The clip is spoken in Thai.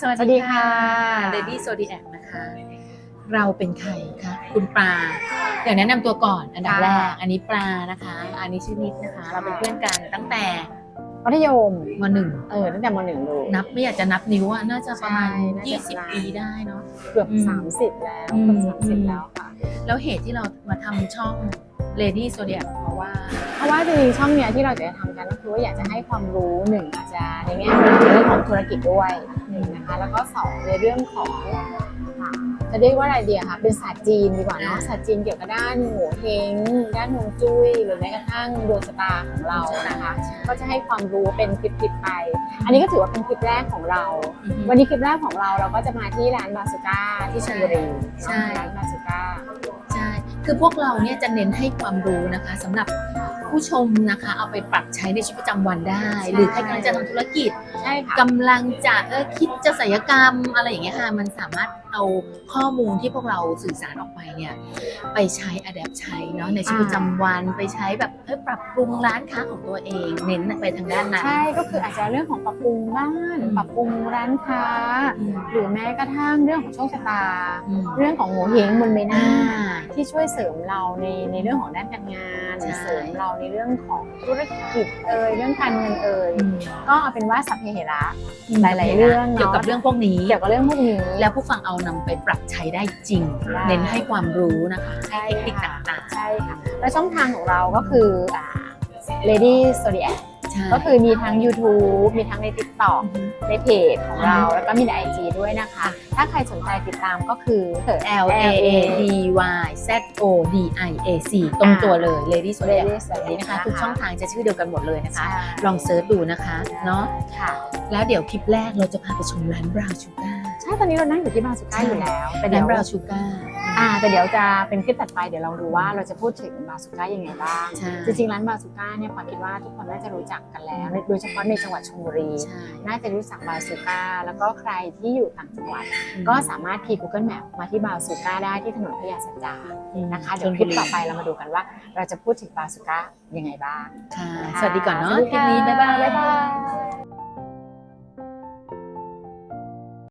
สวัสสวัสดีดีค่ะค่ะ Lady Zodiac นะคะ เราเป็นใครคะคุณปลาเดี๋ยวแนะนำตัวก่อนอันดับค่ะแรก อันนี้ปลานะคะ อันนี้ชื่อนิดนะคะ เราเป็นเพื่อนกันตั้งแต่มัธยมมหนึ่งเออตั้งแต่มหนึ่งเลยนับไม่อยากจะนับนิ้วอะน่าจะประมาณใช่น่าจะประมาณ 20 ปีได้เนาะเกือบอืมสามสิบแล้วอืมเกือบสามสิบแล้วค่ะ แล้วเหตุที่เรามาทำช่อง Lady Zodiac เพราะว่า เพราค่ะจริงๆช่องเนี้ยที่เราจะทำกันก็คือว่าอยากจะให้ความรู้หนึ่งอาจจะในแง่ของเรื่องของธุรกิจด้วยห นึ่งนะคะ แล้วก็สองในเรื่องของอ่าจะเรียกว่าอะไรดีอะคะเป็นศาสตร์จีนดีกว่าเนาะอ่าศาสตร์จีนเกี่ยวกับด้านโหัวเฮงด้านฮวงจุ้ยหรือแม้กระทั่งดวงชะตาของเรานะคะ ก็จะให้ความรู้เป็นคลิปๆไป อันนี้ก็ถือว่าเป็นคลิปแรกของเรา วันนี้คลิปแรกของเราเราก็จะมาที่ร้านบาสุก้าที่ชลบุรีใช่ร้านบาสุก้าใช่คือพวกเราเนี่ยจะเน้นให้ความรู้นะคะสำหรับ ผู้ชมนะคะเอาไปปรับใช้ในชีวิตประจำวันได้ หรือใครกำลังจะทำธุรกิจใช่ค่ะกำลังจะเออคิดจะศัลยกรรมอะไรอย่างเงี้ยค่ะมันสามารถเอาข้อมูลที่พวกเราสื่อสารออกไปเนี่ยไปใช้อัดแอปใช้เนาะในชีวิตประจำวันไปใช้แบบเออปรับปรุงร้านค้าของตัวเอง เน้นไปทางด้านนั้น ใช่ก็คืออาจจะเรื่องของปรับปรุงบ้านอืมปรับปรุงร้านค้าอืมหรือแม้กระทั่งเรื่องของโชคชะตาอืมเรื่องของโงเฮงบนใบหน้าอ่าที่ช่วยเสริมเราในในเรื่องของด้านการงานใช่เสริมเราในเรื่องของธุรกิจเอ่ยเรื่องการเงินเอ่ยอืมก็เอาเป็นว่าสัพเพเหระหลาย ๆ เรื่องเนอะเกี่ยวกับเรื่องพวกนี้เกี่ยวกับเรื่องพวกนี้แล้วผู้ฟังเอานำไปปรับใช้ได้จริงได้เน้นให้ความรู้นะคะใช่เทคนิคค่ะต่างใช่ค่ะแล้วช่องทางของเราก็คืออ่า Lady Zodiac ๆ ใช่ ก็คือมีทั้ง YouTube มีทั้งใน TikTok อือฮึในเพจของเรา แล้วก็มีใน IG ด้วยนะคะ ถ้าใครสนใจติดตามก็คือ L A A D Y Z O D I A C ตรงตัวเลย Lady Zodiac Lady Zodiac นี้นะคะ ทุกช่องทางจะชื่อเดียวกันหมดเลยนะคะใช่ลองเซิร์ชดูนะคะเนาะค่ะแล้วเดี๋ยวคลิปแรกเราจะพาไปชมร้านบราวชูการ์ใช่ ตอนนี้เรานั่งอยู่ที่บางสุก้าอยู่แล้วแต่ร้าเดี๋นยวบราวชูการ์ อ่าแต่เดี๋ยวจะเป็นคลิปถัดไปเดี๋ยวเราดูว่าเราจะพูดถึงบาสุก้ายังไงบ้าง ใช่ จริงๆร้านบาสุก้าเนี่ยปาคิดว่าทุกคนน่าจะรู้จักกันแล้วโดยเฉพาะในจังหวัดชลบุรี ใช่ น่าจะรู้จักบาสุก้าแล้วก็ใครที่อยู่ต่างจังหวัดก็สามารถคีย์ Google Map มาที่บาสุก้าได้ที่ถนนพญาสัจจานะคะเดี๋ยวคลิปต่อไปเรามาดูกันว่า เราจะพูดถึงบาสุก้ายังไงบ้างค่ะ สวัสดีก่อนเนาะสวัสคลิปนี้ บ๊ายบาย บ๊ายบาย